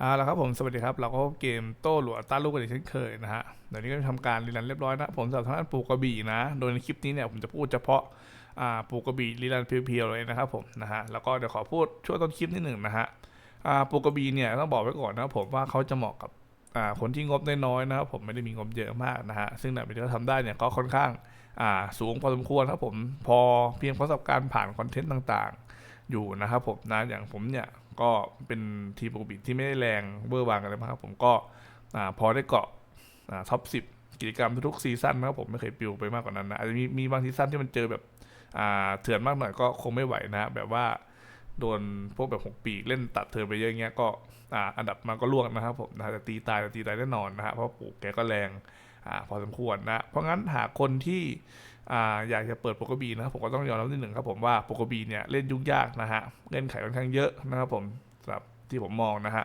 เอาล้วครับผมสวัสดีครับ เราก็เกมโต้หลัวต้านลูกกันอีกเช่นเคยนะฮะเดี๋ยวนี้ก็ทำการรีรันเรียบร้อยนะ ผมสำหรับทางด้านปูกระบี่นะ โดยในคลิปนี้เนี่ยผมจะพูดเฉพาะาปูกระบี่รีรันเพียวๆเลยนะครับผมนะฮะแล้วก็เดี๋ยวขอพูดช่วงต้นคลิปนิดหนึ่งนะฮะปูกระบี่เนี่ยต้องบอกไว้ก่อนนะครับผมว่าเขาจะเหมาะกับคนที่งบน้อยๆนะครับผมไม่ได้มีงบเยอะมากนะฮะซึ่งแบบที่เขาทำได้เนี่ยก็ค่อนข้างาสูงพอสมควรครับผมพอเพียงประสบการณ์ผ่านคอนเทนต์ต่างๆ อยู่นะครับผมนะอย่างผมเนี่ย ก็เป็นทีมปกติที่ไม่ได้แรงเบอร์วางกันเลยมาครับผมก็พอได้เกาะท็อปสิบกิจกรรมทุกซีซั่นนะครับผมไม่เคยปิวไปมากกว่านั้นนะอาจจะมีมีบางซีซั่นที่มันเจอแบบเถื่อนมากหน่อยก็คงไม่ไหวนะแบบว่าโดนพวกแบบหกปีเล่นตัดเธอไปเยอะเงี้ยก็อ,อันดับมันก็ล่วงนะครับผมนะแต่ตีตายแต่ตีตายแน่นอนนะฮะเพราะปู่แกก็แรงอพอสมควรนะเพราะงั้นหากคนที่ ออยากจะเปิดโปกบีนะครับผมก็ต้องยอมรับนิดหนึ่งครับผมว่าโปกบีเนี่ยเล่นยุ่งยากนะฮะเล่นไขค่อนข้างเยอะนะครับผมสำหรับที่ผมมองนะฮะ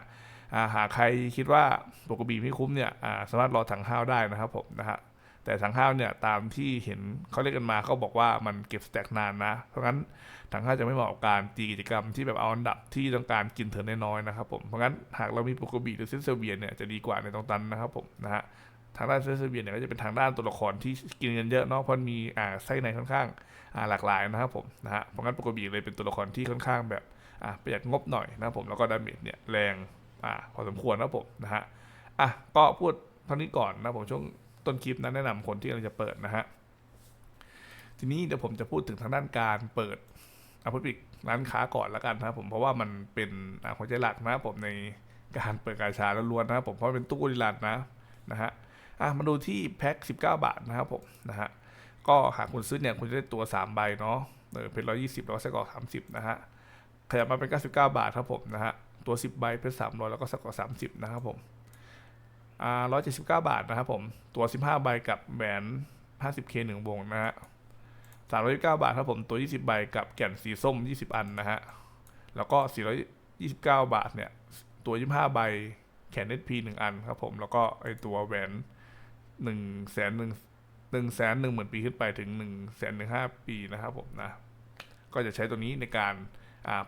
าหากใครคิดว่าโปกบีไม่คุ้มเนี่ยาสามารถรอถังห้าวได้นะครับผมนะฮะแต่ถังห้าวเนี่ยตามที่เห็นเขาเรียกกันมาเขาบอกว่ามันเก็บสแต็กนานนะ เพราะงั้นถังห้าวจะไม่เหมาะกับการตีกิจกรรมที่แบบเอาอันดับที่ต้องการกินเทินน้อยๆนะครับผมเพราะงั้นหากเรามีโปกบีหรือเซนเซเวียเนี่ยจะดีกว่าในตรงนั้นนะครับผมนะฮะ ทางด้านเซเซเบียเนี่ยก็จะเป็นทางด้านตัวละครที่กินเงินเยอะเนาะเพราะมีอ่าไส้ในค่อนข้างอ่าหลากหลายนะครับผมนะฮะเพราะงั้นปกบีเลยเป็นตัวละครที่ค่อนข้างแบบอ่าประหยัดงบหน่อยนะครับผมแล้วก็ดาเมจเนี่ยแรงอ่าพอสมควรนะครับผมนะฮะอะก็พูดเท่านี้ก่อนนะผมช่วงต้นคลิปนั้นแนะนำคนที่กำลังจะเปิดนะฮะทีนี้เดี๋ยวผมจะพูดถึงทางด้านการเปิดอาพุปิกร้านค้าก่อนแล้วกันนะครับผมเพราะว่ามันเป็นอ่าหัวใจหลักนะครับผมในการเปิดกาชาล้วนๆนะครับผมเพราะเป็นตู้ดิลันนะนะฮะ อะมาดูที่แพ็ค19 บาทนะครับผมนะฮะก็หากคุณซื้อเนี่ยคุณจะได้ตัว3ใบเนาะเออเป็น120แล้วก็ไส้กรอก30นะฮะขยับมาเป็น99บาทครับผมนะฮะตัว10ใบเป็น300แล้วก็ไส้กรอก30นะครับผมอ่า179บาทนะครับผมตัว15ใบกับแหวน 50k 1วงนะฮะ329บาทครับผมตัว20ใบกับแก่นสีส้ม20อันนะฮะแล้วก็429บาทเนี่ยตัว25ใบแขน SP 1อันครับผมแล้วก็ไอตัวแหวน หนึ่งแสนหนึ่งหนึ่งแสนหนึ่งหมื่นปีขึ้นไปถึงหนึ่งแสนหนึ่งห้าปีนะครับผมนะ ก็จะใช้ตัวนี้ในการ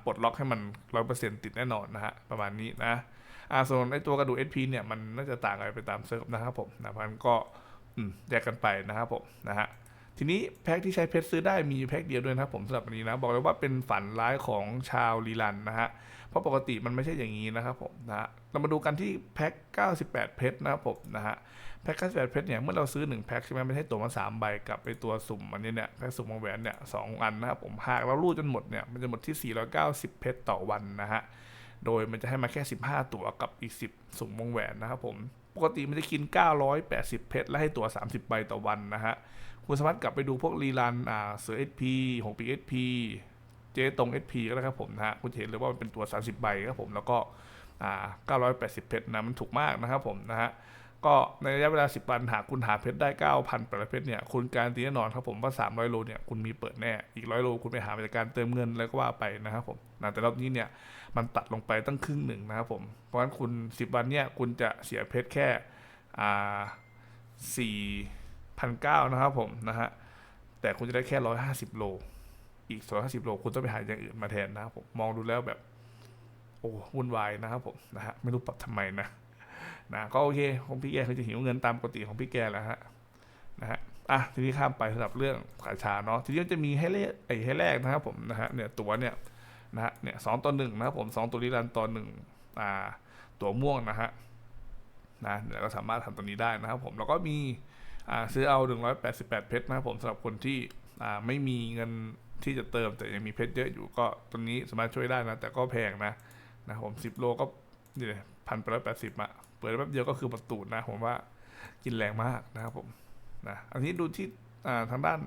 ปลดล็อกให้มันร้อยเปอร์เซ็นต์ติดแน่นอนนะฮะประมาณนี้นะอ่าส่วนไอตัวกระดูก SP เนี่ยมันน่าจะต่างกันไปตามเซิร์ฟนะครับผมนะพันก็แยกกันไปนะครับผมนะฮะทีนี้แพ็คที่ใช้เพชรซื้อได้มีแพ็คเดียวด้วยนะครับผมสำหรับอันนี้นะบอกเลยว่าเป็นฝันร้ายของชาวลีลันนะฮะเพราะปกติมันไม่ใช่อย่างนี้นะครับผมนะฮะเรามาดูกันที่แพ็ค98 เพชรนะครับผมนะฮะ แพ็ค98เพชรเนี่ยเมื่อเราซื้อ1แพ็คใช่ไหมไม่ใช่ตัวมา3ใบกับไปตัวสุ่มอันนี้เนี่ยแพ็คสุ่มวงแหวนเนี่ยสองอันนะครับผมหากเรารูดจนหมดเนี่ยมันจะหมดที่ 490 เพชรต่อวันนะฮะโดยมันจะให้มาแค่ 15 ตัวกับอีก 10 สุ่มวงแหวนนะครับผมปกติมันจะกิน 980 เพชรและให้ตัว 30 ใบต่อวันนะฮะคุณสามารถกลับไปดูพวกรีลันอ่าเสือ SP 6ปี SP เจตรง SP ก็ได้ครับผมนะฮะคุณเห็นเลยว่ามันเป็นตัว 30 ใบครับผมแล้วก็อ่า980 เพชรนะมันถูกมากนะครับผมนะฮะ ก็ในระยะเวลา 10 วันหากคุณหาเพชรได้ 9,000ประเพชรเนี่ยคุณการตีแน่นอนครับผมว่า 300 โลเนี่ยคุณมีเปิดแน่อีก100โลคุณไปหามาจากการเติมเงินแล้วก็ว่าไปนะครับผมนะแต่รอบนี้เนี่ยมันตัดลงไปตั้งครึ่งหนึ่งนะครับผมเพราะฉะนั้นคุณ 10 วันเนี่ยคุณจะเสียเพชรแค่อ่า4,900นะครับผมนะฮะแต่คุณจะได้แค่ 150 โล อีก 250 โล คุณต้องไปหาอย่างอื่นมาแทนนะครับผมมองดูแล้วแบบโอ้วุ่นวายนะครับผมนะฮะไม่รู้ปรับทำไมนะ นะก็โอเคของพี่แกคือจะหิวเงินตามปกติของพี่แกแหล้วฮะนะฮะอะทีนี้ข้ามไปสำหรับเรื่องขายชาเนาะทีนี้จะมีให้เลขไอ้ให้แรกนะครับผมนะฮะเนี่ยตัวเนี่ยนะฮะเนี่ยสองต่อหนึ่งนะครับผมสองตัวนี้รันต่อหนึ่งอ่าตัวม่วงนะฮะนะเดี๋ยวเราสามารถทำตัวนี้ได้นะครับผมแล้วก็มีอ่าซื้อเอา 188 เพชรนะครับผมสำหรับคนที่อ่าไม่มีเงินที่จะเติมแต่ยังมีเพชรเยอะอยู่ก็ตรงนี้สามารถช่วยได้นะ แต่ก็แพงนะนะผมสิบโลก็นี่เลยพันแปดร้อยแปดสิบอะ เปิดแป๊บเดียวก็คือประตูนะ ผมว่ากินแรงมากนะครับผมนะอันนี้ดูที่ทางด้าน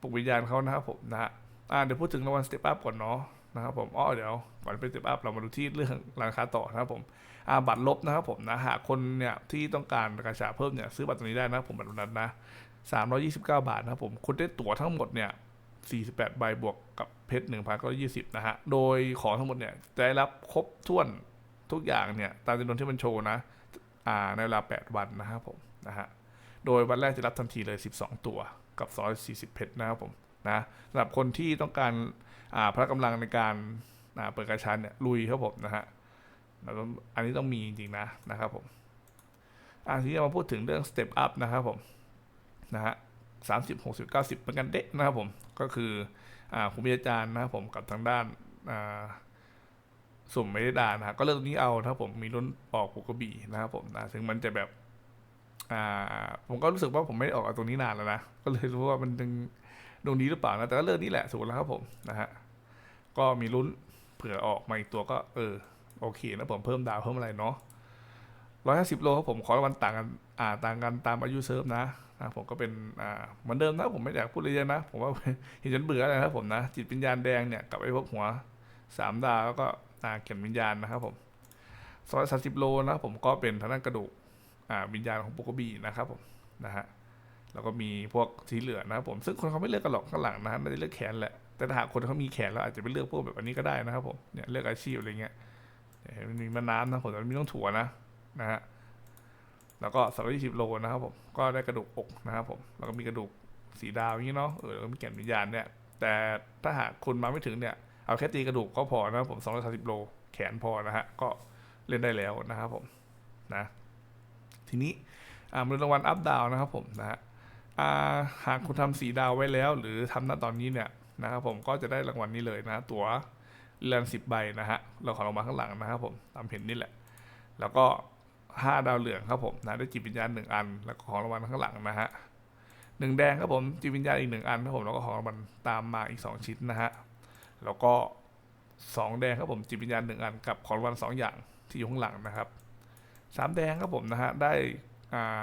ปลุกวิญญาณเขานะครับผมนะฮะเดี๋ยวพูดถึงรางวัลสเตปอัพก่อนเนาะนะครับผมอ๋อเดี๋ยวก่อนไปสเตปอัพเรามาดูที่เรื่องราคาต่อนะครับผมบัตรลบนะครับผมนะหากคนเนี่ยที่ต้องการกระชาเพิ่มเนี่ยซื้อบัตรตัวนี้ได้นะครับผมบัตรนั้นนะ329 บาทนะครับผมคุณได้ตั๋วทั้งหมดเนี่ย48 ใบบวกกับเพชร1,920 นะฮะ โดยของทั้งหมดเนี่ยจะได้รับครบถ้วน ทุกอย่างเนี่ยตามจำนวนที่มันโชว์นะอ่าในเวลา 8 วันนะครับผมนะฮะโดยวันแรกจะรับทันทีเลย 12 ตัวกับ140 เพชรนะครับผมนะสำหรับคนที่ต้องการอ่าพละกำลังในการอ่าเปิดกระชันเนี่ยลุยครับผมนะฮะแล้วก็อันนี้ต้องมีจริงๆนะนะครับผมอ่าทีนี้มาพูดถึงเรื่อง step up นะครับผมนะฮะสามสิบหกสิบเก้าสิบเป็นกันเด็กนะครับผมก็คืออ่าครูมีอาจารย์นะครับผมกับทางด้านอ่า สุ่มไม่ได้ดานะฮะก็เลือกตรงนี้เอานะครับผมมีรุ่นออกปูกระบี่นะครับผมนะถึงมันจะแบบ อ่า ผมก็รู้สึกว่าผมไม่ได้ออกตรงนี้นานแล้วนะก็เลยรู้ว่ามันดึงดวงดีหรือเปล่านะแต่ก็เลือกนี่แหละสูตรแล้วครับผมนะฮะก็มีลุ้นเผื่อออกมาอีกตัวก็ เออ โอเคนะผมเพิ่มดาวเพิ่มอะไรเนาะร้อยห้าสิบโลครับผมขอรางวัลต่างกันอ่าต่างกันตามอายุเซิร์ฟนะนะผมก็เป็นอ่าเหมือนเดิมนะผมไม่อยากพูดเลยเยอะนะ ผมว่าเห็นจนเบื่อแล้วนะครับผมนะ จิตวิญญาณแดงเนี่ยกับไอ้พวกหัว สามดาวแล้วก็อ่าเข็มวิญญาณนะครับผมซอยสามสิบโลนะครับผมก็เป็นทางด้านกระดูกอ่าวิญญาณของปุกบีนะครับผมนะฮะแล้วก็มีพวกสีเหลืองนะครับผมซึ่งคนเขาไม่เลือกกันหรอกข้างหลังนะฮะน่าจะเลือกแขนแหละแต่ถ้าหากคนเขามีแขนแล้วอาจจะไปเลือกพวกแบบอันนี้ก็ได้นะครับผมเนี่ยเลือกอาชีพอะไรเงี้ยมันมีมะน้ำนะผมแต่มันมีต้องถั่วนะนะฮะแล้วก็สามร้อยยี่สิบโลนะครับผมก็ได้กระดูกอกนะครับผมแล้วก็มีกระดูกสีดาวอย่างนี้เนาะเออแล้วก็มีแก่นวิญญาณเนี่ยแต่ถ้าหากคุณมาไม่ถึงเนี่ย เอาแค่ตีกระดูกก็พอนะครับผมสองร้อยสาสิบโลแขนพอนะฮะ ก็เล่นได้แล้วนะครับผมนะ ทีนี้อ่ามือรางวัลอัพดาวนะครับผมนะฮะาหากคุณทำสีดาวไว้แล้ว หรือทำณตอนนี้เนี่ยนะครับผมก็จะได้รางวัลนี้เลยนะ ตั๋วเรือนสิบใบนะฮะเราขอลงมาข้างหลังนะครับผมตามเห็นนี่แหละ แล้วก็ห้าดาวเหลืองครับผมนะได้จิตวิญญาณหนึ่งอัน แล้วก็ของรางวัลข้างหลังนะฮะหนึ่งแดงครับผมจิตวิญญาณอีกหนึ่งอันครับผมแล้วก็ของรางวัลตามมาอีกสองชิ้นนะฮะ แล้วก็สองแดงครับผมจิตวิญญาณหนึ่งอันกับของวัลสองอย่างที่อยู่ข้างหลังนะครับสามแดงครับผมนะฮะได้อ่า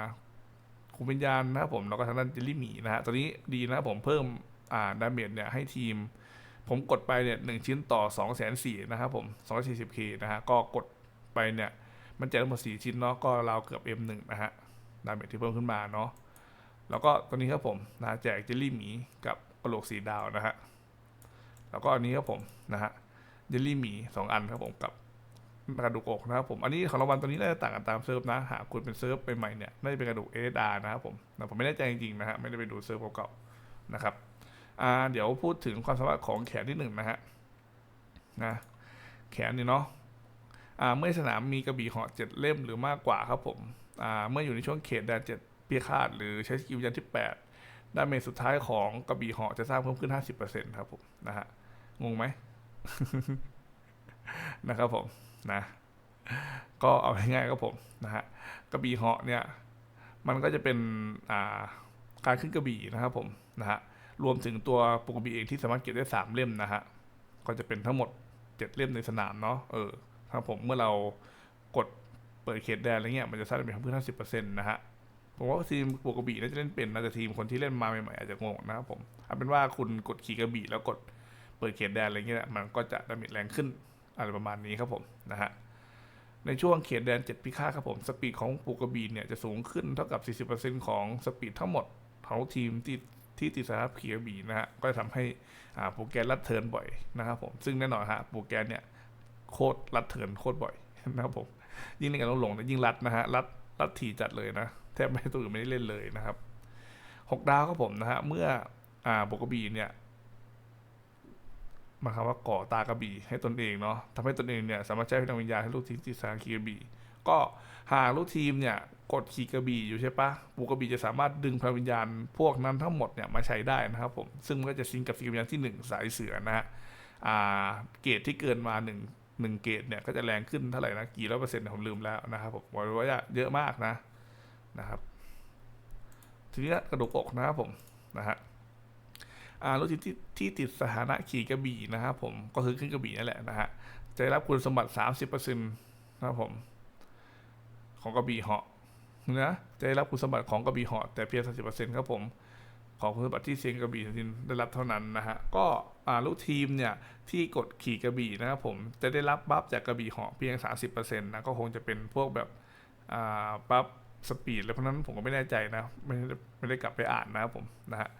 คุมวิญญาณนะครับผมแล้วก็ทางด้านเจลลี่หมีนะฮะตัวนี้ดีนะครับผมเพิ่มอ่าดาเมจเนี่ยให้ทีม ผมกดไปเนี่ยหนึ่งชิ้นต่อ2องแสนสี่นะครับผมสองสี่สิบเคนะฮะก็กดไปเนี่ยมันแจกทั้งหมดสี่ชิ้นเนาะก็ราวเกือบ M1 นะฮะดาเมจที่เพิ่มขึ้นมาเนาะแล้วก็ตัวนี้ครับผมนะแจกเจลลี่หมีกับกระโหลกสีดาวนะฮะ แล้วก็อันนี้ครับผมนะฮะเจลลี่หมีสองอันครับผมกับกระดูกอกนะครับผมอันนี้ของรางวัลตัวนี้น่าจะต่างกันตามเซิร์ฟนะหากคุณเป็นเซิร์ฟใหม่ๆเนี่ยน่าจะเป็นกระดูกเอดานะครับผมแต่ผมไม่แน่ใจจริงๆนะฮะไม่ได้ไปดูเซิร์ฟเก่าๆนะครับอ่าเดี๋ยวพูดถึงความสามารถของแขนที่หนึ่งนะฮะนะแขนนี่เนาะอ่าเมื่อสนามมีกระบี่เหาะเจ็ดเล่มหรือมากกว่าครับผมอ่าเมื่ออยู่ในช่วงเขตแดนเจ็ดเปียคาดหรือใช้สกิลยันที่แปด ดาเมจสุดท้ายของกระบี่เหาะจะสร้างเพิ่มขึ้น 50%ครับผมนะฮะงงไหมนะครับผมนะก็เอาง่ายๆครับผมนะฮะกระบี่เหาะเนี่ย มันก็จะเป็นอ่าการขึ้นกระบี่นะครับผมนะฮะรวมถึงตัวปกบีเองที่สามารถเก็บได้สามเล่มนะฮะก็จะเป็นทั้งหมดเจ็ดเล่มในสนามเนาะเออครับผมเมื่อเรากดเปิดเขตแดนอะไรเงี้ยมันจะสร้างเป็นเพิ่มห้าสิบเปอร์เซ็นต์นะฮะ ผมว่าทีมปกบีน่าจะเล่นเป็นนะแต่ทีมคนที่เล่นมาใหม่ๆอาจจะงงนะครับผมเอาเป็นว่าคุณกดขี่กระบี่แล้วกดเปิดเขตแดนอะไรเงี้ยมันก็จะดาเมจแรงขึ้นอะไรประมาณนี้ครับผมนะฮะในช่วงเขตแดน 7 พิฆาตครับผมสปีดของปูกระบีเนี่ยจะสูงขึ้นเท่ากับ 40%ของสปีดทั้งหมดของทีมที่ที่ติดสถานะขี่กระบี่นะฮะก็จะทำให้อ่าโปรแกรมลัดเทินบ่อยนะครับผมซึ่งแน่นอนฮะโปรแกรมเนี่ยโคตรลัดเทินโคตรบ่อยนะครับผมยิ่งในการลงลงเนี่ยยิ่งรัดนะฮะรัดรัดถี่จัดเลยนะ แทบไม่ตัวอื่นไม่ได้เล่นเลยนะครับหกดาวครับผมนะฮะเมื่ออ่าโปรกระบี่เนี่ยหมายความว่าก่อตากระบี่ให้ตนเองเนาะทำให้ตนเองเนี่ยสามารถใช้พลังวิญญาณให้ลูกทีมติดสารคีกระบี่ก็หากลูกทีมเนี่ยกดขี่กระบี่อยู่ใช่ปะปูกระบี่จะสามารถดึงพลังวิญญาณพวกนั้นทั้งหมดเนี่ยมาใช้ได้นะครับผมซึ่งมันก็จะซิงกับสีวิญญาณที่หนึ่งสายเสือนะฮะอ่าเกรดที่เกินมาหนึ่งหนึ่งเกรดเนี่ยก็จะแรงขึ้นเท่าไหร่นะกี่ร้อยเปอร์เซ็นต์ผมลืมแล้วนะครับผมบอกเลยว่าเยอะมากนะ นะครับ ทีนี้กระดูกอกนะครับผมนะฮะอ่ารถที่ที่ติดสถานะขี่กระบี่นะครับผมก็คือขึ้นกระบี่นั่นแหละนะฮะจะได้รับคุณสมบัติ 30%นะครับผมของกระบี่เหาะนะจะได้รับคุณสมบัติของกระบี่เหาะแต่เพียง 30%ครับผมของคุณสมบัติที่เซียงกระบี่ได้รับเท่านั้นนะฮะก็อาลูกทีมเนี่ยที่กดขี่กระบี่นะครับผมจะได้รับบัฟจากกระบี่เหาะเพียง 30%นะก็คงจะเป็นพวกแบบอ่าบัฟ สปีดแล้วเพราะนั้นผมก็ไม่แน่ใจนะไม่ได้ไม่ได้กลับไปอ่านนะครับผมนะฮะ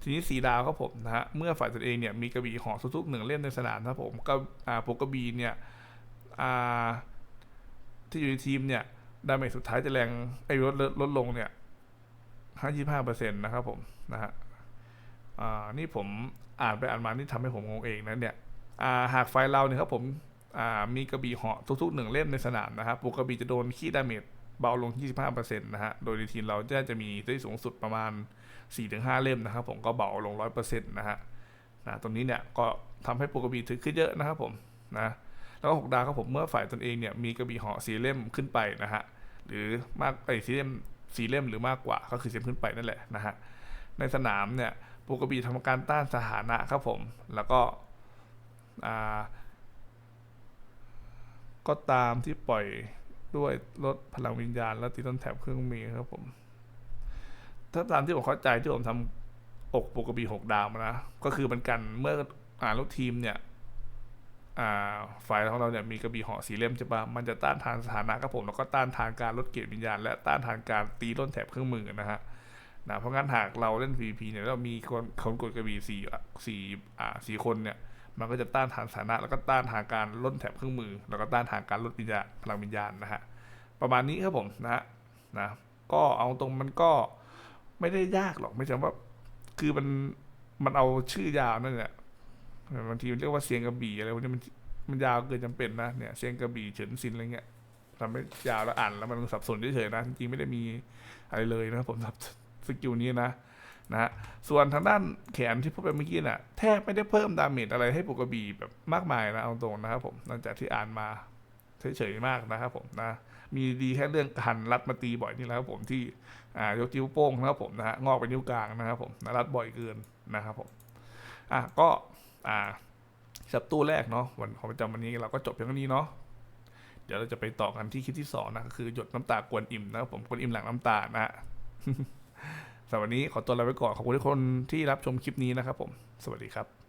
ทีนี้สีดาวครับผมนะฮะเมื่อฝ่ายตนเองเนี่ยมีกระบี่ห่อทุกๆหนึ่งเล่มในสนามนะครับผมก็อ่าปกกระบี่เนี่ยอ่าที่อยู่ในทีมเนี่ยดาเมจสุดท้ายจะแรงไอ้ลดลดลงเนี่ยห้ายี่ห้าเปอร์เซ็นต์นะครับผมนะฮะอ่านี่ผมอ่านไปอ่านมานี่ทำให้ผมงงเองนะเนี่ยอ่าหากไฟล์เราเนี่ยครับผมอ่ามีกระบี่เหาะทุกๆหนึ่งเล่มในสนามนะครับปกกระบี่จะโดนขี้ดาเมจ เบาลง 25%นะฮะ โดยในทีมเราจะจะมีได้สูงสุดประมาณ 4-5 เล่มนะครับผมก็เบาลง 100%นะฮะนะตรงนี้เนี่ยก็ทำให้ปูกกระบี่ถึงขึ้นเยอะนะครับผมนะแล้วก็หกดาวครับผมเมื่อฝ่ายตนเองเนี่ยมีกระบี่เหาะสีเล่มขึ้นไปนะฮะหรือมากไอ้สีเล่มสีเล่มหรือมากกว่าก็คือสีเล่มขึ้นไปนั่นแหละนะฮะในสนามเนี่ยปูกกระบี่ทำการต้านสถานะครับผมแล้วก็อ่าก็ตามที่ปล่อย ด้วยลดพลังวิญญาณ และตีต้นแถบเครื่องมือครับผม ถ้าตามที่ผมเข้าใจที่ผมทำอกปกบีหกดาวมานะก็คือมันกันเมื่ออ่าลูกทีมเนี่ย อ่าฝ่ายของเราเนี่ยมีกระบี่เหาะสีเล่มใช่ปะมันจะต้านทานสถานะครับผม แล้วก็ต้านทานการลดเกียรติวิญญาณ และต้านทานการตีต้นแถบเครื่องมือนะฮะนะเพราะงั้นหากเราเล่น PVP เนี่ยเรามีคนคนกดกระบี่สี่สี่อ่าสี่คนเนี่ย มันก็จะต้านทานสถานะ แล้วก็ต้านทานการล่นแถบเครื่องมือ แล้วก็ต้านทานการลดวิญญาณพลังวิญญาณนะฮะประมาณนี้ครับผมนะฮะนะก็เอาตรงมันก็ไม่ได้ยากหรอกไม่ใช่ว่าคือมันมันเอาชื่อยาวนั่นแหละบางทีมันเรียกว่าเสียงกระบี่อะไรพวกนี้มันมันยาวเกินจำเป็นนะเนี่ยเสียงกระบี่เฉินซินอะไรเงี้ยทำให้ยาวแล้วอ่านแล้วมันสับสนเฉยๆนะจริงๆไม่ได้มีอะไรเลยนะผมสับสกิลนี้นะ นะฮะส่วนทางด้านแขนที่พูดไปเมื่อกี้น่ะแทบไม่ได้เพิ่มดาเมจอะไรให้ปุกบีแบบมากมายนะเอาตรงนะครับผมหลังจากที่อ่านมาเฉยๆมากนะครับผมนะมีดีแค่เรื่องหันรัดมาตีบ่อยนี่แหละครับผมที่อ่ายกจิ้วโป้งนะครับผมนะฮะงอกไปนิ้วกลางนะครับผมนะรัดบ่อยเกินนะครับผมอะก็อ่าสับตู้แรกเนาะวันของประจำวันนี้เราก็จบเพียงเท่านี้เนาะเดี๋ยวเราจะไปต่อกันที่คลิปที่สองนะคือหยดน้ำตากวนอิ่มนะครับผมกวนอิ่มหลังน้ำตานะฮะ สำหรับวันนี้ขอตัวลาไปก่อน ขอบคุณทุกคนที่รับชมคลิปนี้นะครับผม สวัสดีครับ